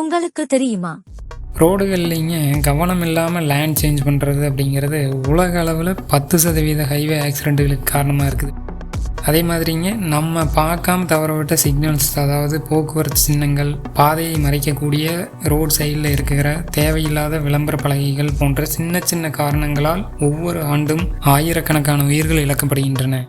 உங்களுக்கு தெரியுமா? ரோடுகள்லைங்க கவனம் இல்லாமல் லேண்ட் சேஞ்ச் பண்ணுறது அப்படிங்கிறது உலக அளவில் பத்து சதவீத ஹைவே ஆக்சிடெண்ட்டுகளுக்கு காரணமாக இருக்குது. அதே மாதிரிங்க நம்ம பார்க்காம தவற விட்ட சிக்னல்ஸ் அதாவது போக்குவரத்து சின்னங்கள் பாதையை மறைக்கக்கூடிய ரோட் சைடில் இருக்கிற தேவையில்லாத விளம்பர பலகைகள் போன்ற சின்ன சின்ன காரணங்களால் ஒவ்வொரு ஆண்டும் ஆயிரக்கணக்கான உயிர்கள் இழக்கப்படுகின்றன.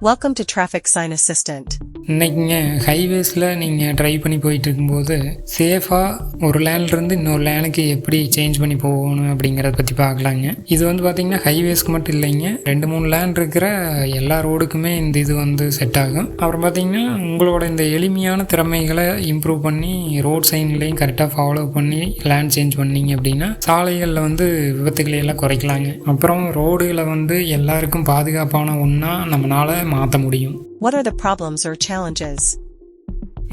Welcome to Traffic Sign Assistant. இன்னைக்குங்க ஹைவேஸில் நீங்கள் ட்ரைவ் பண்ணி போயிட்டு இருக்கும்போது சேஃபாக ஒரு லேண்ட்லேருந்து இன்னொரு லேனுக்கு எப்படி சேஞ்ச் பண்ணி போகணும் அப்படிங்கிறத பற்றி பார்க்கலாங்க. இது வந்து பார்த்திங்கன்னா ஹைவேஸ்க்கு மட்டும் இல்லைங்க. ரெண்டு மூணு லேண்ட் இருக்கிற எல்லா ரோடுக்குமே இந்த இது வந்து செட் ஆகும். அப்புறம் பார்த்திங்கன்னா உங்களோட இந்த எளிமையான திறமைகளை இம்ப்ரூவ் பண்ணி ரோட் சைன்லேயும் கரெக்டாக ஃபாலோ பண்ணி லேண்ட் சேஞ்ச் பண்ணீங்க அப்படின்னா சாலைகளில் வந்து விபத்துக்களை எல்லாம் குறைக்கலாங்க. அப்புறம் ரோடுகளை வந்து எல்லாருக்கும் பாதுகாப்பான ஒன்றா நம்மளால் மாற்ற முடியும். What are the problems or challenges?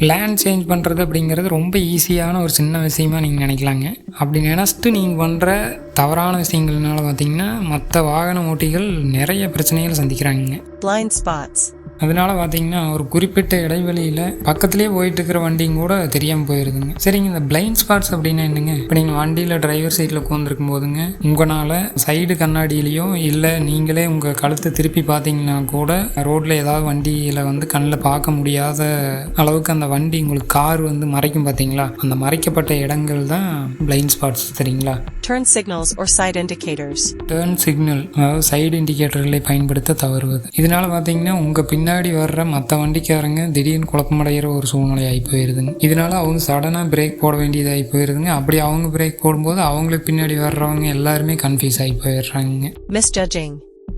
Land change பண்ணுறது அப்படிங்கிறது ரொம்ப ஈஸியான ஒரு சின்ன விஷயமா நீங்கள் நினைக்கலாங்க அப்படி நினச்சிட்டு நீங்கள் பண்ணுற தவறான விஷயங்கள்னால பார்த்தீங்கன்னா மற்ற வாகன ஓட்டிகள் நிறைய பிரச்சனைகள் சந்திக்கிறாங்க Blind spots. அதனால பார்த்தீங்கன்னா ஒரு குறிப்பிட்ட இடைவெளியில் பக்கத்துலேயே போயிட்டு இருக்கிற வண்டியும் கூட தெரியாமல் போயிருதுங்க. சரிங்க இந்த பிளைண்ட் ஸ்பாட்ஸ் அப்படின்னா என்னங்க? இப்போ நீங்கள் வண்டியில் டிரைவர் சைடில் உட்காந்துருக்கும் போதுங்க உங்களால் சைடு கண்ணாடியிலையோ இல்லை நீங்களே உங்கள் கழுத்தை திருப்பி பார்த்தீங்கன்னா கூட ரோட்டில் ஏதாவது வண்டியில் வந்து கண்ணில் பார்க்க முடியாத அளவுக்கு அந்த வண்டி உங்களுக்கு கார் வந்து மறைக்கும் பார்த்தீங்களா அந்த மறைக்கப்பட்ட இடங்கள் தான் பிளைண்ட் ஸ்பாட்ஸ் சரிங்களா? Turn signals or side indicators. Turn signal அதாவது சைடு இண்டிகேட்டர்களை பயன்படுத்த தவறுவது. இதனால பார்த்தீங்கன்னா உங்கள் பின்னாடி வர்ற மற்ற வண்டிக்காரங்க திடீர்னு குழப்பமடைகிற ஒரு சூழ்நிலை ஆகி போயிருதுங்க இதனால அவங்க சடனாக பிரேக் போட வேண்டியதாகி போயிருதுங்க அப்படி அவங்க பிரேக் போடும்போது அவங்களுக்கு பின்னாடி வர்றவங்க எல்லாருமே கன்ஃபியூஸ் ஆகி போயிடுறாங்க Misjudging.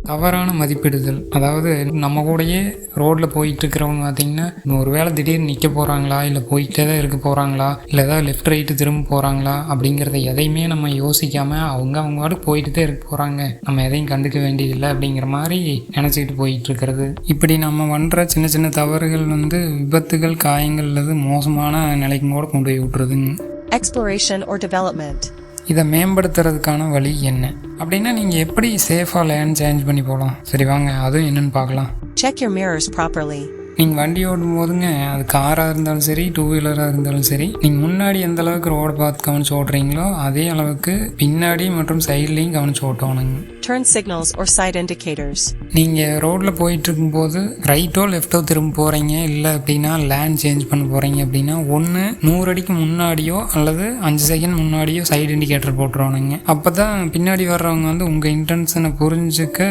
தவறான மதிப்பிடுதல். அதாவது நம்ம கூடயே ரோட்டில் போயிட்டு இருக்கிறவங்க பார்த்தீங்கன்னா ஒரு வேளை திடீர்னு நிற்க போகிறாங்களா இல்லை போயிட்டே தான் இருக்க போகிறாங்களா இல்லை ஏதாவது லெஃப்ட் ரைட்டு திரும்ப போகிறாங்களா அப்படிங்கிறத எதையுமே நம்ம யோசிக்காமல் அவங்க அவங்க பாட்டுக்கு போயிட்டு தான் இருக்க போகிறாங்க நம்ம எதையும் கண்டுக்க வேண்டியதில்லை அப்படிங்கிற மாதிரி நினச்சிக்கிட்டு போயிட்டு இருக்கிறது இப்படி நம்ம பண்ணுற சின்ன சின்ன தவறுகள் வந்து விபத்துகள் காயங்கள் அல்லது மோசமான நிலைக்கும் கூட கொண்டு போய் விட்டுருதுங்க. Exploration or development. இதை மேம்படுத்துறதுக்கான வழி என்ன? அப்படின்னா நீங்கள் எப்படி சேஃபாக லேண்ட் சேஞ்ச் பண்ணி போகலாம்? சரி வாங்க அதுவும் என்னன்னு பார்க்கலாம். Check your mirrors properly. நீங்கள் வண்டி ஓடும் போதுங்க அது காராக இருந்தாலும் சரி டூ வீலராக இருந்தாலும் சரி நீங்கள் முன்னாடி எந்த அளவுக்கு ரோடை பார்த்து கவனிச்சு ஓட்டுறீங்களோ அதே அளவுக்கு பின்னாடி மற்றும் சைட்லேயும் கவனிச்சு ஓட்டணுங்க Turn signals or side indicators. நீங்கள் ரோட்டில் போயிட்டு இருக்கும்போது ரைட்டோ லெஃப்ட்டோ திரும்ப போகிறீங்க இல்லை அப்படின்னா லேண்ட் சேஞ்ச் பண்ண போகிறீங்க அப்படின்னா ஒன்று நூறு அடிக்கு முன்னாடியோ அல்லது அஞ்சு செகண்ட் முன்னாடியோ சைடு இண்டிகேட்டர் போட்டுருவானுங்க. அப்போ தான் பின்னாடி வர்றவங்க வந்து உங்கள் இன்டென்ஷனை புரிஞ்சுக்க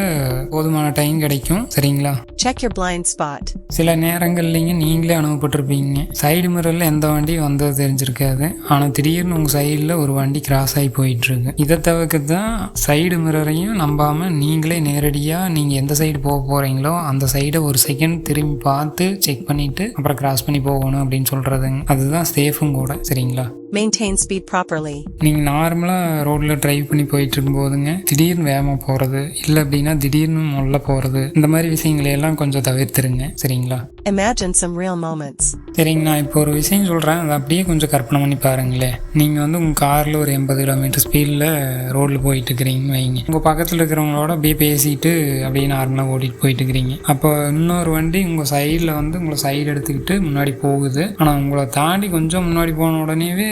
போதுமான டைம் கிடைக்கும். சரிங்களா? Check your blind spot. சில நேரங்கள்லைங்க நீங்களே அனுபவப்பட்டிருப்பீங்க. சைடு மிரரில் எந்த வண்டி வந்தது தெரிஞ்சிருக்காது. ஆனால் திடீர்னு உங்கள் சைடில் ஒரு வண்டி கிராஸ் ஆகி போயிட்டுருக்கு. இதை தவிர்க்க தான் சைடு மிரரையும் நம்பாமல் நீங்களே நேரடியாக நீங்கள் எந்த சைடு போக போகிறீங்களோ அந்த சைடை ஒரு செகண்ட் திரும்பி பார்த்து செக் பண்ணிவிட்டு அப்புறம் கிராஸ் பண்ணி போகணும் அப்படின்னு சொல்கிறதுங்க அதுதான் சேஃபும் கூட சரிங்களா? Maintain speed properly. நீங்கள் நார்மலாக ரோட்டில் டிரைவ் பண்ணி போயிட்டு இருக்கும்போதுங்க திடீர்னு வேகமாக போகிறது இல்லை அப்படின்னா திடீர்னு முள்ள போகிறது இந்த மாதிரி விஷயங்களை எல்லாம் கொஞ்சம் தவிர்த்துருங்க. சரிங்களா? Imagine some real moments. சரிங்க நான் இப்போ ஒரு விஷயம் சொல்கிறேன் அதை அப்படியே கொஞ்சம் கற்பனை பண்ணி பாருங்களேன். நீங்கள் வந்து உங்கள் காரில் ஒரு எண்பது கிலோமீட்டர் ஸ்பீடில் ரோட்டில் போயிட்டு இருக்கிறீங்கன்னு வைங்க. உங்கள் பக்கத்தில் இருக்கிறவங்களோட அப்படியே பேசிட்டு அப்படியே நார்மலாக ஓட்டிகிட்டு போயிட்டு இருக்கிறீங்க. அப்போ இன்னொரு வண்டி உங்கள் சைடில் வந்து உங்களை சைடு எடுத்துக்கிட்டு முன்னாடி போகுது. ஆனால் உங்களை தாண்டி கொஞ்சம் முன்னாடி போன உடனேவே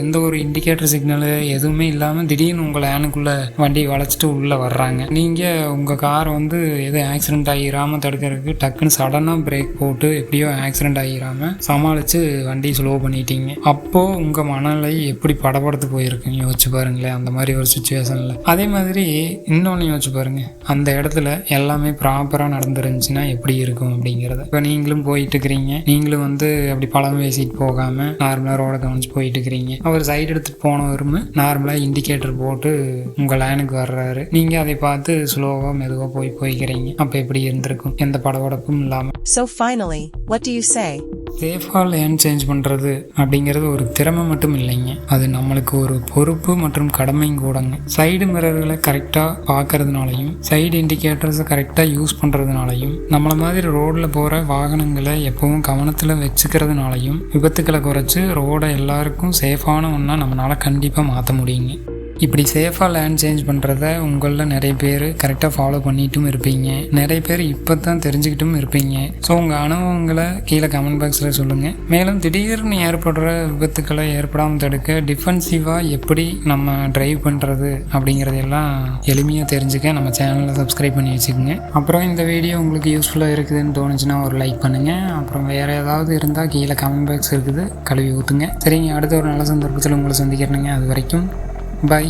எந்த ஒரு இண்டிகேட்டர் சிக்னலு எதுவுமே இல்லாமல் திடீர்னு உங்கள் லேனுக்குள்ளே வண்டியை வளைச்சிட்டு உள்ளே வர்றாங்க. நீங்கள் உங்கள் காரை வந்து எதுவும் ஆக்சிடென்ட் ஆகிராமல் தடுக்கிறதுக்கு டக்குன்னு சடனாக பிரேக் போட்டு எப்படியோ ஆக்சிடென்ட் ஆகிராமல் சமாளித்து வண்டி ஸ்லோ பண்ணிட்டீங்க. அப்போது உங்கள் மனநிலை எப்படி படப்படுத்து போயிருக்குன்னு யோசிச்சு பாருங்களேன். அந்த மாதிரி ஒரு சுச்சுவேஷனில் அதே மாதிரி இன்னொன்று யோசிச்சு பாருங்கள் அந்த இடத்துல எல்லாமே ப்ராப்பராக நடந்துருந்துச்சுன்னா எப்படி இருக்கும் அப்படிங்கிறத. இப்போ நீங்களும் போயிட்டு இருக்கிறீங்க. நீங்களும் வந்து அப்படி பழம் பேசிட்டு போகாமல் நார்மலாக ரோட கவனிச்சு போயிட்டு இருக்கிறீங்க அவர் சைடு எடுத்துட்டு போனவருமே நார்மலாக இண்டிகேட்டர் போட்டு உங்கள் லைனுக்கு வர்றாரு. நீங்கள் அதை பார்த்து ஸ்லோவாக மெதுவாக போய் போய்க்கிறீங்க. அப்போ எப்படி இருந்திருக்கும்? எந்த படபடப்பும் இல்லாமல் So finally, what do you say? சேஃபாக லேன் சேஞ்ச் பண்ணுறது அப்படிங்கிறது ஒரு திறமை மட்டும் இல்லைங்க. அது நம்மளுக்கு ஒரு பொறுப்பு மற்றும் கடமையும் கூடங்க. சைடு மிரர்களை கரெக்டாக பார்க்கறதுனாலையும் சைடு இண்டிகேட்டர்ஸை கரெக்டாக யூஸ் பண்ணுறதுனாலையும் நம்மளை மாதிரி ரோடில் போகிற வாகனங்களை எப்பவும் கவனத்தில் வச்சுக்கிறதுனாலையும் விபத்துக்களை குறைச்சி ரோடை எல்லாருக்கும் சேஃபான ஒன்றா நம்மளால் கண்டிப்பாக மாற்ற முடியுங்க. இப்படி சேஃபாக லேண்ட் சேஞ்ச் பண்ணுறத உங்களில் நிறைய பேர் கரெக்டாக ஃபாலோ பண்ணிட்டும் இருப்பீங்க. நிறைய பேர் இப்போ தான் தெரிஞ்சுக்கிட்டும் இருப்பீங்க. ஸோ உங்கள் அனுபவங்களை கீழே கமெண்ட் பாக்ஸில் சொல்லுங்கள் மேலும் திடீர்னு ஏற்படுற விபத்துக்களை ஏற்படாமல் தடுக்க டிஃபென்சிவாக எப்படி நம்ம ட்ரைவ் பண்ணுறது அப்படிங்கிறதெல்லாம் எளிமையாக தெரிஞ்சுக்க நம்ம சேனலை சப்ஸ்கிரைப் பண்ணி வச்சுக்கோங்க. அப்புறம் இந்த வீடியோ உங்களுக்கு யூஸ்ஃபுல்லாக இருக்குதுன்னு தோணுச்சுன்னா ஒரு லைக் பண்ணுங்கள் அப்புறம் வேறு ஏதாவது இருந்தால் கீழே கமெண்ட் பாக்ஸ் இருக்குது. கழுவி ஊற்றுங்க சரிங்க அடுத்த ஒரு நல்ல சந்தர்ப்பத்தில் உங்களை சந்திக்கிறேனுங்க. அது வரைக்கும் பாய்